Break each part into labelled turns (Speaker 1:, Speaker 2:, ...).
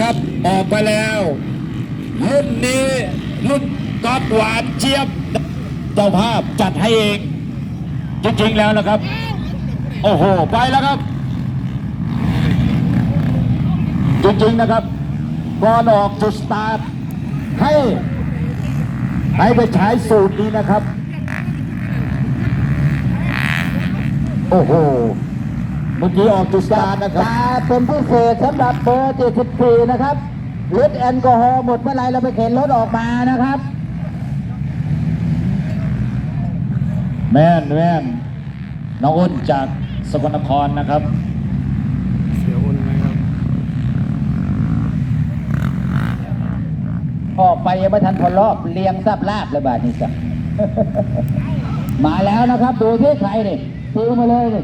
Speaker 1: ครับอกไปแล้วรุ่นนี้รุ่นก๊อตหวานเจี๊ยบเจ้าภาพจัดให้เองจริงๆแล้วนะครับ โอ้โห ไปแล้วครับ จริงๆนะครับก่อนออกจุดสตาร์ทให้ให้ไปใช้สูตรนี้นะครับ โอ้โห เมื่อกี้ออกจุดสตาร์ทนะครับ
Speaker 2: ตาเป็นพิเศษสำหรับเบอร์74นะครับลดแอลกอฮอล์หมดเมื่อไหรเราไปเข็นรถออกมานะครับ
Speaker 1: แม่นแม่นน้องอ้นจากสกลนครนะครับ
Speaker 3: เสียอ้นนะครับ
Speaker 2: ออกไปยังไม่ทันพอรอบเลียงซับลาบเลยบาทนี้จ้ะมาแล้วนะครับ ดูที่ใครดิซื้อมาเลยดิ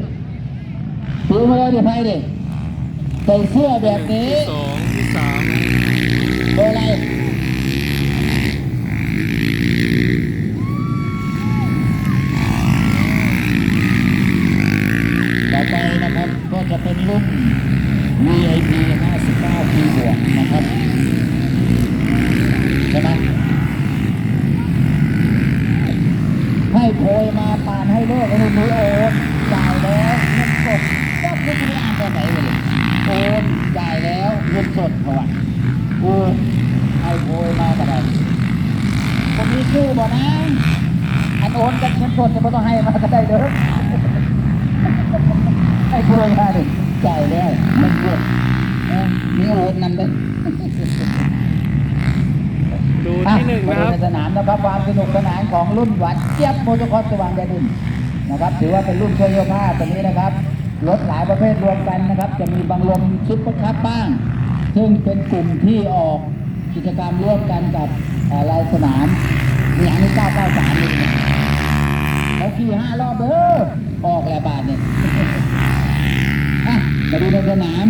Speaker 2: ซื้อมาเลยดิใครดิใส่เสื้อแบบนี้
Speaker 3: ที่สองที่สาม
Speaker 2: เบอร์อะไร
Speaker 1: ต่อไปนะครับก็จะเป็นรุ่น VIP 59ปีบวกนะครับใช่ไหม
Speaker 2: ให้โพยมาปานให้เลิกไอ้หนุ่มโอนจ่ายแล้วเงินสดก็ไม่ได้อ่านตัวไหนเลยโอนจ่ายแล้วเงินสดเขาว่าโอนให้โพยมากระได คนนี้ชื่อบ่นะอันโอนกับเงินสดจะไม่ต้องให้มาก็ได้เด้อให้โพยมาดิจ่ายแล้วเงินสดเออมีโอนนำด้วย
Speaker 3: ดูที่หนึ่ง
Speaker 2: มา
Speaker 3: นะค
Speaker 2: ดู
Speaker 3: รับ
Speaker 2: ในสนามนะครับความสนุกสนานของรุ่นหวัดเจี๊ยบโมโตคอร์สสว่างแดนดินนะครับถือว่าเป็นรุ่นช่วยโยธาตัวนี้นะครับรถหลายประเภทรวมกันนะครับ จะมีบางลมซุปเปอร์คัพบ้าง ซึ่งเป็นกลุ่มที่ออก กิจกรรมร่วมกันกับลายสนามมีอย่างนี้993นี่นะเขาขี่ห้ารอบเด้อออกแล้วบาทเนี่ยอะมาดูในสนาม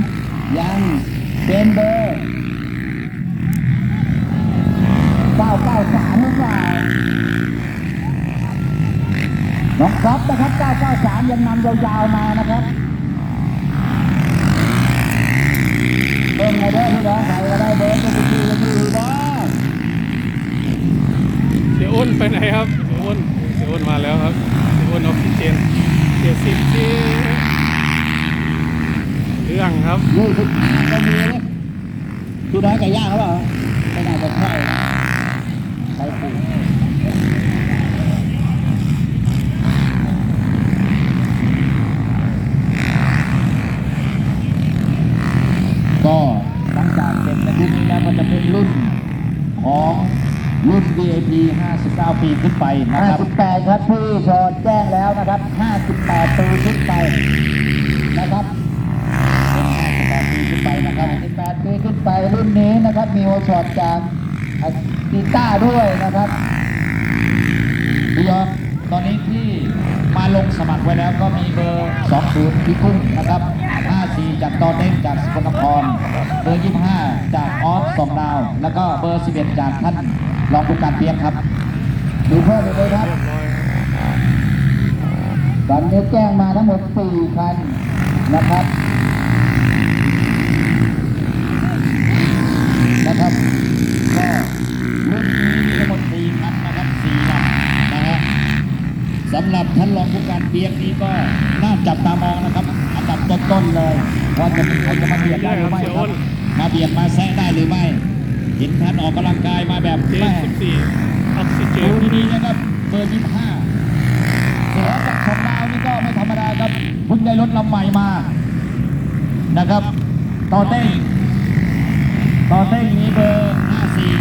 Speaker 2: ยังเป็นเบอร์993หรือเปล่าน้องครับนะครับ 993 ยังนำยาวๆมานะครับเบิ่งไงเด้อพี่น้องใครก็ได้เบอร์ก็ไปดูกันดูบ้าง
Speaker 3: เสียอ้น ไปไหนครับเสียอ้นเสียอ้นมาแล้วครับเสียอ้นออกซิเจนเจ็ดสิบที่เรื่องครับ
Speaker 2: ยี่สิบก็มีเลยพี่น้อยไก่ย่างเขาเปล่าไม่น่าจะใช่ใช่ปู
Speaker 1: ก็หลังจากเสร็จในรุ่นนี้แล้วก็จะเป็นรุ่นของ รุ่น VIP 59 ปีขึ้นไปนะครับ
Speaker 2: 58 ครับพี่ชอนแจ้งแล้วนะครับ 58 ปีขึ้นไปนะครับ
Speaker 1: 58ปีขึ้นไปนะครับ
Speaker 2: 18ปีขึ้นไปรุ่นนี้นะครับ มีโอช็อตจากกีต้าร์ด้วยนะครับ
Speaker 1: พี่ยอดตอนนี้ที่มาลงสมัครไว้แล้วก็มีเบอร์ 20 พี่กุ้งนะครับ 54 จากตอเต้งจากสกลนคร เบอร์ 25 จากออสสองดาว แล้วก็เบอร์ 11 จากท่าน รองผู้การเปียกครับ
Speaker 2: ดูเพิ่มเลยครับ ตอนนี้แจ้งมาทั้งหมด 4 คันนะครับ
Speaker 1: นะครับก็รุ่นนี้ทั้งหมด 4 คันนะครับ4ลำนะฮะสำหรับท่านรองผู้การเปียกนี้ก็น่าจับตามองนะครับ อันดับต้นๆเลยว่าจะเขาจะมาเบียดได้หรือไม่ครับมาเบียดมาแซะได้หรือไม่ เห็นท่านออกกำลังกายมาแบบ
Speaker 3: เจ็
Speaker 1: แม่
Speaker 3: ดสิบสี่ออกซิเจ
Speaker 1: ดู
Speaker 3: น
Speaker 1: ดีๆนะครับเบอร์ยี่ห้าเสือกับของดาวนี่ก็ไม่ธรรมดาครับเพิ่งได้รถลำใหม่มานะครับ ต่อเต้งต่อเต้งนี้เบอร์ห้าสี่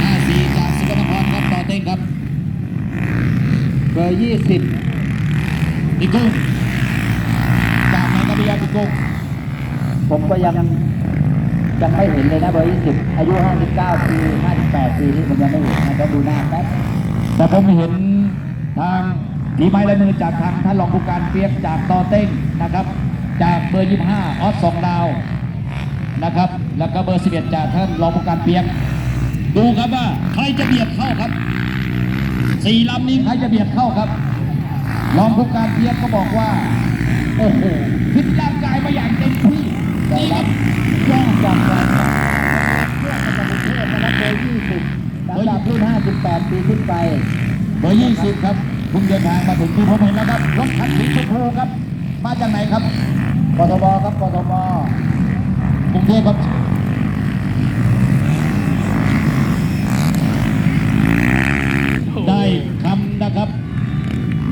Speaker 1: ห้าสี่จากสกลนครครับต่อเต้งครับ
Speaker 2: เบอร์20
Speaker 1: พี่กุ้งจากไหนก็พี่ยาพี่กุ้ง
Speaker 2: ผมก็ยัง ยังไม่เห็นเลยนะเบอร์20อายุ59ปี58ปีนี่ผมยังไม่เห็นนะครับดูหน้าแป๊บ
Speaker 1: แต่ผมเห็นทางดีไม้ลายมือจากทางท่านรองผู้การเปียกจากต่อเต้งนะครับ จากเบอร์ยี่ห้าออสสองดาวนะครับ แล้วก็เบอร์11จากท่านรองผู้การเปียก ดูครับว่าใครจะเบียดเข้าครับสี่ลำนี้ใครจะเบียดเข้าครับรองผู้การเปียกก็บอกว่าโอ้โหฟิตร่างกายมาอย่างเต็มที่
Speaker 2: ดี
Speaker 1: ค
Speaker 2: รับ จากจา
Speaker 1: ร
Speaker 2: เะครับอร์20สำหรับรุ่น58ปีขึ้นไป
Speaker 1: เบอร์ยี่สิบครับคุณเดินทางมาถึงที่พมเห็นแล้วครับรถคันสีชมพูครับ มาจากไหนครับ
Speaker 2: กทมครับกทม
Speaker 1: กรุงเทพครับได้คำนะครับ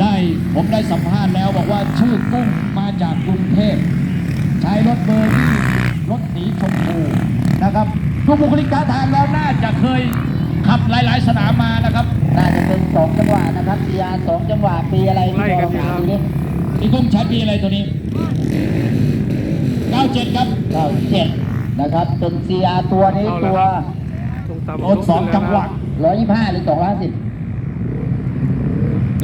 Speaker 1: ได้ผมได้สัมภาษณ์แล้วบอกว่าชื่อกุ้งมาจากกรุงเทพใช้รถเบอร์ที่ รถสีชมพูนะครับดูบุคลิกท่าทางแล้วน่าจะเคยขับหลาย ๆ สนามมานะครับ
Speaker 2: น่าจะเป็น2จังหวะนะครับ CR 2จังหวะปีอะไร
Speaker 3: ไล่กันอยู่ครับ
Speaker 2: ดูดิ
Speaker 1: พี่กุ้งใช้ปีอะไรตัวนี้ 97 ครับ
Speaker 2: 97นะครับ เป็น CR ตัวนี้
Speaker 3: เอาละ
Speaker 2: ตัว
Speaker 3: ครับตรงตาม
Speaker 1: รถสองจังหวะ
Speaker 2: 125หรือ250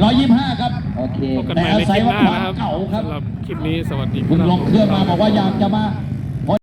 Speaker 1: 125 ครับ
Speaker 2: โอเค
Speaker 3: พบกันใหม่ในคลิปหน้านะครับ
Speaker 1: แต่อาศัยว่าความเก่าครับ
Speaker 3: สำหรับคลิปนี้สวัสดีค
Speaker 1: คุณ
Speaker 3: รับ
Speaker 1: ลงเครื่องมาบอกว่าอยากจะมา